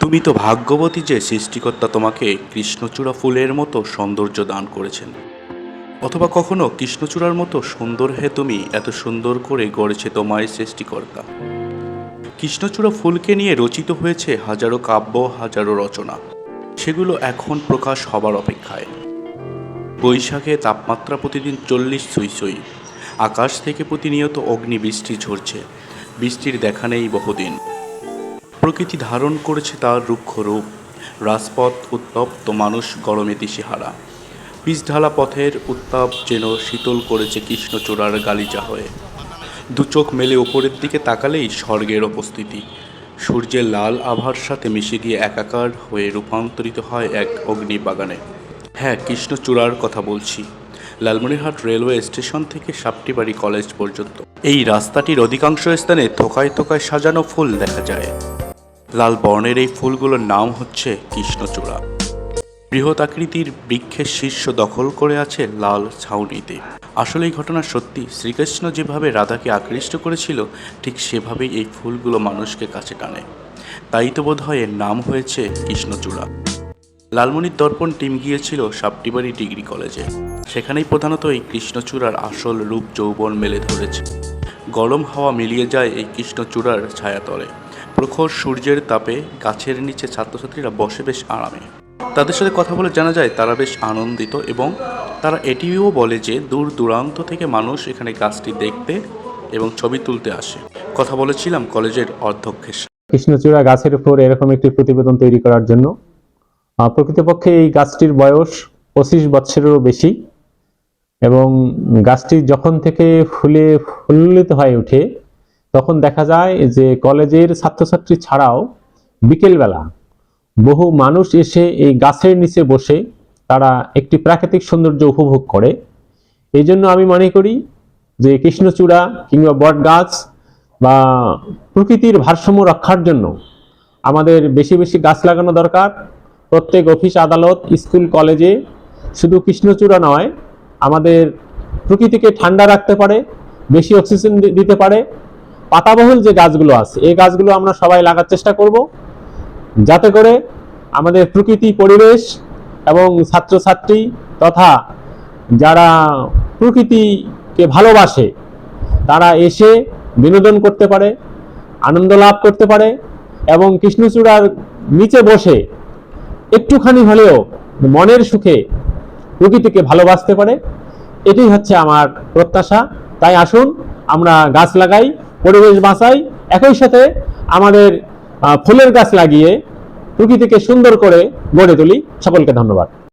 তুমি তো ভাগ্যবতী যে সৃষ্টিকর্তা তোমাকে কৃষ্ণচূড়া ফুলের মতো সৌন্দর্য দান করেছেন। অথবা কখনো কৃষ্ণচূড়ার মতো সুন্দর হে তুমি এত সুন্দর করে গড়েছে তোমায় সৃষ্টিকর্তা। কৃষ্ণচূড়া ফুলকে নিয়ে রচিত হয়েছে হাজারো কাব্য, হাজারো রচনা। সেগুলো এখন প্রকাশ হবার অপেক্ষায়। বৈশাখে তাপমাত্রা প্রতিদিন চল্লিশ ছুঁই আকাশ থেকে প্রতিনিয়ত অগ্নি বৃষ্টি ঝরছে। বৃষ্টির দেখা নেই বহুদিন। প্রকৃতি ধারণ করেছে তার রুক্ষ রূপ। রাজপথ উত্তপ্ত মানুষ গরমে দিশেহারা। পিচঢালা পথের উত্তাপ যেন শীতল করেছে কৃষ্ণচূড়ার গালিচা হয়ে। দু চোখ মেলে ওপরের দিকে তাকালেই স্বর্গের উপস্থিতি। সূর্যের লাল আভার সাথে মিশে গিয়ে একাকার হয়ে রূপান্তরিত হয় এক অগ্নিবাগানে। হ্যাঁ কৃষ্ণচূড়ার কথা বলছি। লালমনিরহাট রেলওয়ে স্টেশন থেকে সাপটিবাড়ি কলেজ পর্যন্ত। এই রাস্তাটির অধিকাংশ স্থানে থোকায় থোকায় সাজানো ফুল দেখা যায়। লাল বর্ণের এই ফুলগুলোর নাম হচ্ছে কৃষ্ণচূড়া। বৃহৎ আকৃতির বৃক্ষের শীর্ষ দখল করে আছে লাল ছাউনিতে। আসলে এই ঘটনা সত্যি। শ্রীকৃষ্ণ যেভাবে রাধাকে আকৃষ্ট করেছিল, ঠিক সেভাবেই এই ফুলগুলো মানুষকে কাছে টানে। তাই তো বোধ হয় এর নাম হয়েছে কৃষ্ণচূড়া। লালমনির দর্পণ টিম গিয়েছিল সাপটিবাড়ি ডিগ্রি কলেজে। সেখানেই প্রধানত এই কৃষ্ণচূড়ার আসল রূপ যৌবন মেলে ধরেছে। গরম হাওয়া মিলিয়ে যায় এই কৃষ্ণচূড়ার ছায়াতলে। প্রখর সূর্যের তাপে গাছের নিচে ছাত্রছাত্রীরা বসে বেশ আরামে। তাদের সাথে কথা বলে জানা যায়, তারা বেশ আনন্দিত এবং তারা এটিও বলে যে দূর দূরান্ত থেকে মানুষ এখানে গাছটি দেখতে এবং ছবি তুলতে আসে। কথা বলেছিলাম কলেজের অধ্যক্ষের। কৃষ্ণচূড়া গাছের উপর এরকম একটি প্রতিবেদন তৈরি করার জন্য। প্রকৃতপক্ষে এই গাছটির বয়স পঁচিশ বছরেরও বেশি এবং গাছটি যখন থেকে ফুলে ফুল্লিত হয়ে ওঠে তখন দেখা যায় যে কলেজের ছাত্রছাত্রী ছাড়াও বিকেলবেলা বহু মানুষ এসে এই গাছের নিচে বসে তারা একটি প্রাকৃতিক সৌন্দর্য উপভোগ করে। এই জন্য আমি মনে করি যে কৃষ্ণচূড়া কিংবা বট গাছ বা প্রকৃতির ভারসাম্য রক্ষার জন্য আমাদের বেশি বেশি গাছ লাগানো দরকার। প্রত্যেক অফিস, আদালত, স্কুল, কলেজে শুধু কৃষ্ণচূড়া নয়, আমাদের প্রকৃতিকে ঠান্ডা রাখতে পারে, বেশি অক্সিজেন দিতে পারে পাতাবহুল যে গাছগুলো আছে, এই গাছগুলো আমরা সবাই লাগার চেষ্টা করব। যাতে করে আমাদের প্রকৃতি, পরিবেশ এবং ছাত্রছাত্রী তথা যারা প্রকৃতিকে ভালোবাসে, তারা এসে বিনোদন করতে পারে, আনন্দ লাভ করতে পারে এবং কৃষ্ণচূড়ার নিচে বসে একটুখানি হলেও মনের সুখে প্রকৃতিকে ভালোবাসতে পারে। এটাই হচ্ছে আমার প্রত্যাশা। তাই আসুন, আমরা গাছ লাগাই পরিবেশ বাঁচাই, একই সাথে আমাদের ফুলের গাছ লাগিয়ে প্রকৃতিকে সুন্দর করে গড়ে তুলি। সকলকে ধন্যবাদ।